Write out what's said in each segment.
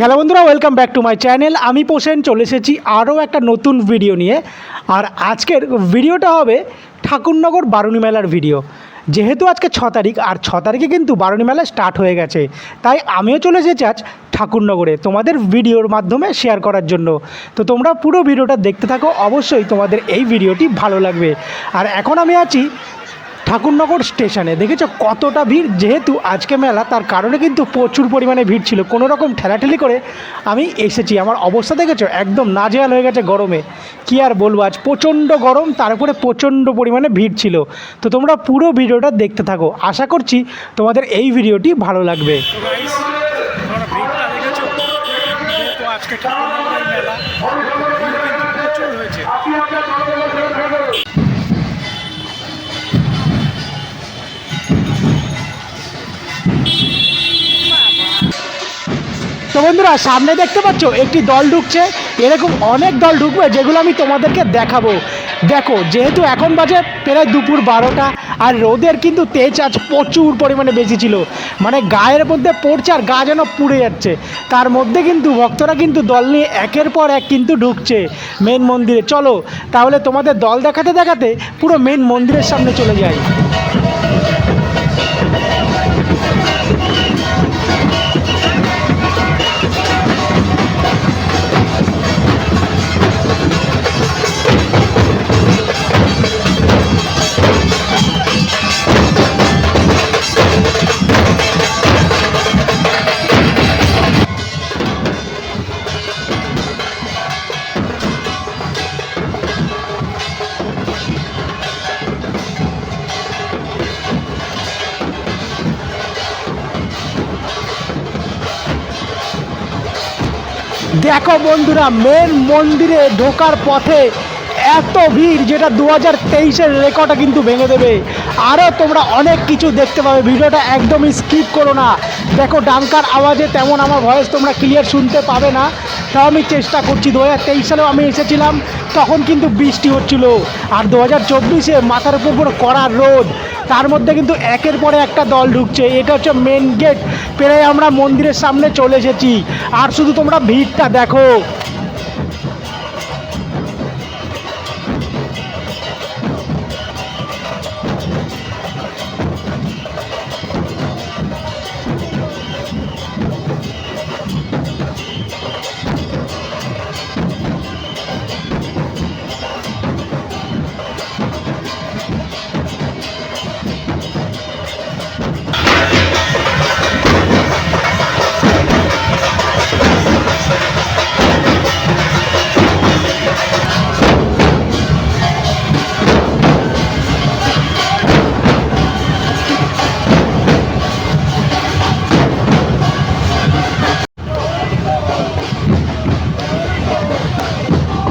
Hello বন্ধুরা, welcome back to my channel. আমি পোষেন, চলে এসেছি আরও একটা নতুন ভিডিও নিয়ে। আর আজকের ভিডিওটা হবে ঠাকুরনগর বারুণী মেলার ভিডিও। যেহেতু আজকে ছ তারিখ, আর ছ তারিখে কিন্তু বারুণী মেলা স্টার্ট হয়ে গেছে। তাই আমিও চলে এসেছি আজ ঠাকুরনগরে তোমাদের ভিডিওর মাধ্যমে শেয়ার করার জন্য। তো তোমরা পুরো ভিডিওটা দেখতে থাকো, অবশ্যই তোমাদের এই ভিডিওটি ভালো লাগবে। আর এখন আমি আছি ঠাকুরনগর স্টেশনে। দেখেছ? কতটা ভিড়? যেহেতু আজকে মেলা, তার কারণে কিন্তু প্রচুর পরিমাণে ভিড় ছিল। কোনো রকম ঠেলাঠেলি করে আমি এসেছি। আমার অবস্থা দেখেছ? একদম নাজেহাল হয়ে গেছে গরমে। কি আর বলব? আজ প্রচণ্ড গরম তারপরে প্রচণ্ড পরিমাণে ভিড় ছিল। তো তোমরা পুরো ভিডিওটা দেখতে থাকো। আশা করছি তোমাদের এই ভিডিওটি ভালো লাগবে। আজকে তো বন্ধুরা, সামনে দেখতে পাচ্ছ, একটি দল ঢুকছে। এরকম অনেক দল ঢুকবে যেগুলো আমি তোমাদেরকে দেখাবো। দেখো, যেহেতু এখন বাজে প্রায় দুপুর বারোটা, আর রোদের কিন্তু তেজ আজ প্রচুর পরিমাণে বেশি ছিল। মানে গায়ের মধ্যে পড়ছে আর গা যেন পুড়ে যাচ্ছে। তার মধ্যে কিন্তু ভক্তরা কিন্তু দল নিয়ে একের পর এক কিন্তু ঢুকছে মেন মন্দিরে। চলো, তাহলে তোমাদের দল দেখাতে দেখাতে পুরো মেন মন্দিরের সামনে চলে যাই। দেখো বন্ধুরা মেন মন্দিরে ঢোকার পথে এত ভিড় যেটা দু হাজার তেইশের রেকর্ডটা কিন্তু ভেঙে দেবে। আরও তোমরা অনেক কিছু দেখতে পাবে। ভিডিওটা একদমই স্কিপ করো না। দেখো, ডাঙ্কার আওয়াজে তেমন আমার ভয়েস তোমরা ক্লিয়ার শুনতে পাবে না। তাও আমি চেষ্টা করছি। দু হাজার তেইশ সালেও আমি এসেছিলাম, তখন কিন্তু বৃষ্টি হচ্ছিল। আর দু হাজার চব্বিশে মাথার উপর পুরো কড়া রোদ। তার মধ্যে কিন্তু একের পরে একটা দল ঢুকছে। এটা হচ্ছে মেন গেট পেরে আমরা মন্দিরের সামনে চলে এসেছি। আর শুধু তোমরা ভিড়টা দেখো।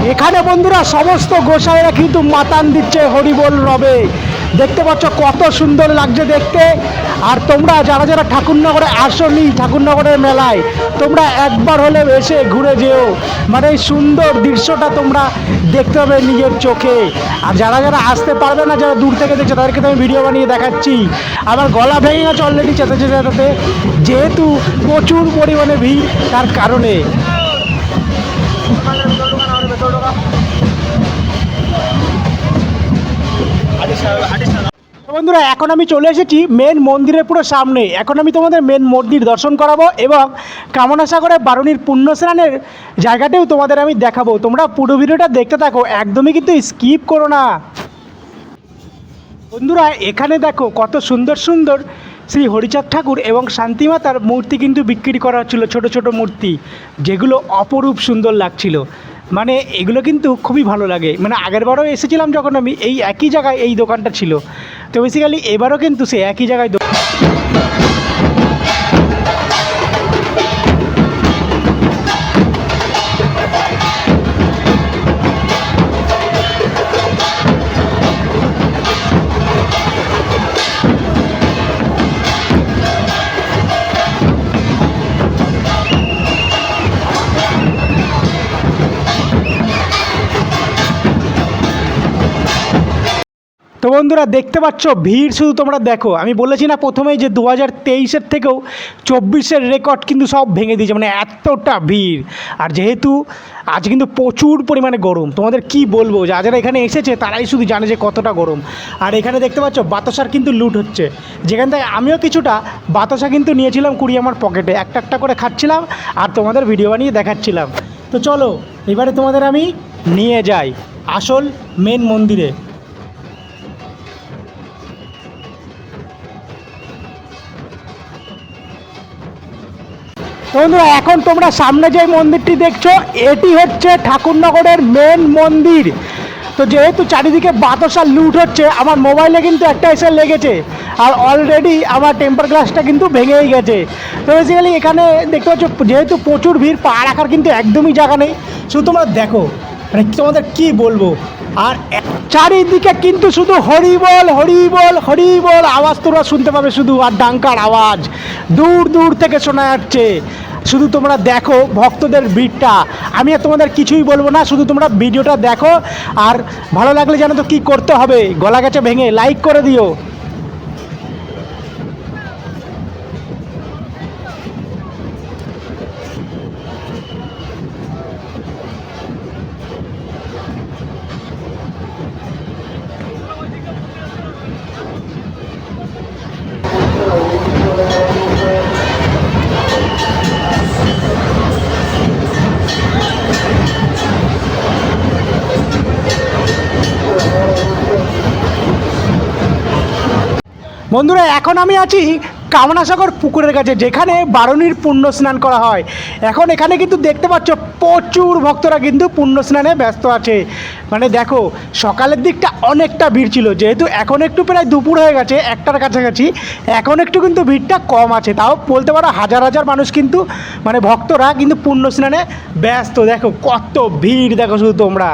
এখানে বন্ধুরা সমস্ত গোসাইরা কিন্তু মাতান দিচ্ছে, হরিবোল রবে। দেখতে পাচ্ছ কত সুন্দর লাগছে দেখতে। আর তোমরা যারা যারা ঠাকুরনগরে আসনি, ঠাকুরনগরের মেলায়, তোমরা একবার হলেও এসে ঘুরে যেও। মানে এই সুন্দর দৃশ্যটা তোমরা দেখতে হবে নিজের চোখে। আর যারা যারা আসতে পারবে না, যারা দূর থেকে দেখছে, তাদেরকে তো আমি ভিডিও বানিয়ে দেখাচ্ছি। আমার গলা ভেঙে গেছে অলরেডি চেতাতে চেতাতে যেহেতু প্রচুর পরিমাণে ভিড়, তার কারণে। বন্ধুরা, এখন আমি চলে এসেছি মেন মন্দিরের পুরো সামনে। এখন আমি তোমাদের মেন মন্দির দর্শন করাবো এবং কামনা সাগরে বারুণীর পুণ্য স্নানের জায়গাটাও তোমাদের আমি দেখাবো। তোমরা পুরো ভিডিওটা দেখতে থাকো, একদমই কিন্তু স্কিপ করো না। বন্ধুরা, এখানে দেখো কত সুন্দর সুন্দর শ্রী হরিচাঁদ ঠাকুর এবং শান্তিমাতার মূর্তি কিন্তু বিক্রি করা হচ্ছিল, ছোট ছোট মূর্তি, যেগুলো অপরূপ সুন্দর লাগছিল। মানে এগুলো কিন্তু খুবই ভালো লাগে। মানে আগেরবারও এসেছিলাম যখন আমি, এই একই জায়গায় এই দোকানটা ছিল। তো বেসিক্যালি এবারও কিন্তু সে একই জায়গায় বন্ধুরা দেখতে পাচ্ছ, ভিড় শুধু তোমরা দেখো। আমি বলেছি না প্রথমেই যে দু হাজার তেইশের থেকেও চব্বিশের রেকর্ড কিন্তু সব ভেঙে দিয়েছে মানে এতটা ভিড়। আর যেহেতু আজ কিন্তু প্রচুর পরিমাণে গরম, তোমাদের কি বলব? যা যারা এখানে এসেছে, তারাই শুধু জানে যে কতটা গরম। আর এখানে দেখতে পাচ্ছ, বাতাসার কিন্তু লুট হচ্ছে। যেখান থেকে আমিও কিছুটা বাতাসা কিন্তু নিয়েছিলাম কুড়ি আমার পকেটে একটা একটা করে খাচ্ছিলাম আর তোমাদের ভিডিও বানিয়ে দেখাচ্ছিলাম। তো চলো, এবারে তোমাদের আমি নিয়ে যাই, আসল মেন মন্দিরে। বন্ধুরা এখন তোমরা সামনে যে মন্দিরটি দেখছ, এটি হচ্ছে ঠাকুরনগরের মেন মন্দির। তো যেহেতু চারিদিকে বাতাসা লুট হচ্ছে, আমার মোবাইলে কিন্তু একটা এসে লেগেছে। আর অলরেডি আমার টেম্পার গ্লাসটা কিন্তু ভেঙেই গেছে। তো বেসিক্যালি এখানে দেখতে পাচ্ছ, যেহেতু প্রচুর ভিড় পা রাখার কিন্তু একদমই জায়গা নেই। শুধু তোমরা দেখো মানে তোমাদের কি বলব? আর চারিদিকে কিন্তু শুধু হরিবল হরিবল হরিবল আওয়াজ তোমরা শুনতে পাবে শুধু, আর ডাঙ্কার আওয়াজ। দূর দূর থেকে শোনা যাচ্ছে। শুধু তোমরা দেখো ভক্তদের ভিড়টা। আমি আর তোমাদের কিছুই বলব না, শুধু তোমরা ভিডিওটা দেখো। আর ভালো লাগলে জানো তো কী করতে হবে? গলা গেছে ভেঙে লাইক করে দিও। বন্ধুরা, এখন আমি আছি কামনাসাগর পুকুরের কাছে, যেখানে বারুণীর পুণ্য স্নান করা হয়। এখন এখানে কিন্তু দেখতে পাচ্ছ, প্রচুর ভক্তরা কিন্তু পুণ্য স্নানে ব্যস্ত আছে। মানে দেখো, সকালের দিকটা অনেকটা ভিড় ছিল, যেহেতু এখন একটু প্রায় দুপুর হয়ে গেছে, একটার কাছাকাছি। এখন একটু কিন্তু ভিড়টা কম আছে, তাও বলতে পারো হাজার হাজার মানুষ কিন্তু মানে ভক্তরা কিন্তু পুণ্য স্নানে ব্যস্ত। দেখো, কত ভিড়, দেখো শুধু তোমরা।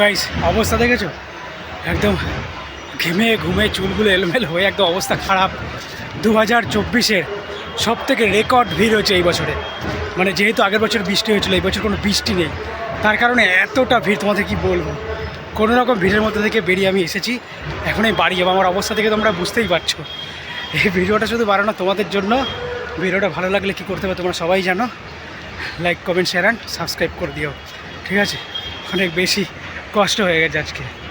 গাইস অবস্থা দেখেছ? একদম ঘেমে ঘুমে চুলগুলো এলোমেল হয়ে একদম অবস্থা খারাপ। দু হাজার চব্বিশের সব থেকে রেকর্ড ভিড় হয়েছে এই বছরে। মানে যেহেতু আগের বছর বৃষ্টি হয়েছিল, এই বছর কোনো বৃষ্টি নেই। তার কারণে এতটা ভিড় তোমাদের কি বলব? কোনো রকম ভিড়ের মধ্যে থেকে বেরিয়ে আমি এসেছি। এখন এই বাড়ি যাব। আমার অবস্থা থেকে তোমরা বুঝতেই পারছ। এই ভিডিওটা শুধু বাড়ানো তোমাদের জন্য। ভিডিওটা ভালো লাগলে কী করতে হবে তোমরা সবাই জানো। Like comment share and subscribe করে দিও। ঠিক আছে? অনেক বেশি কষ্ট হয়ে গেছে আজকে।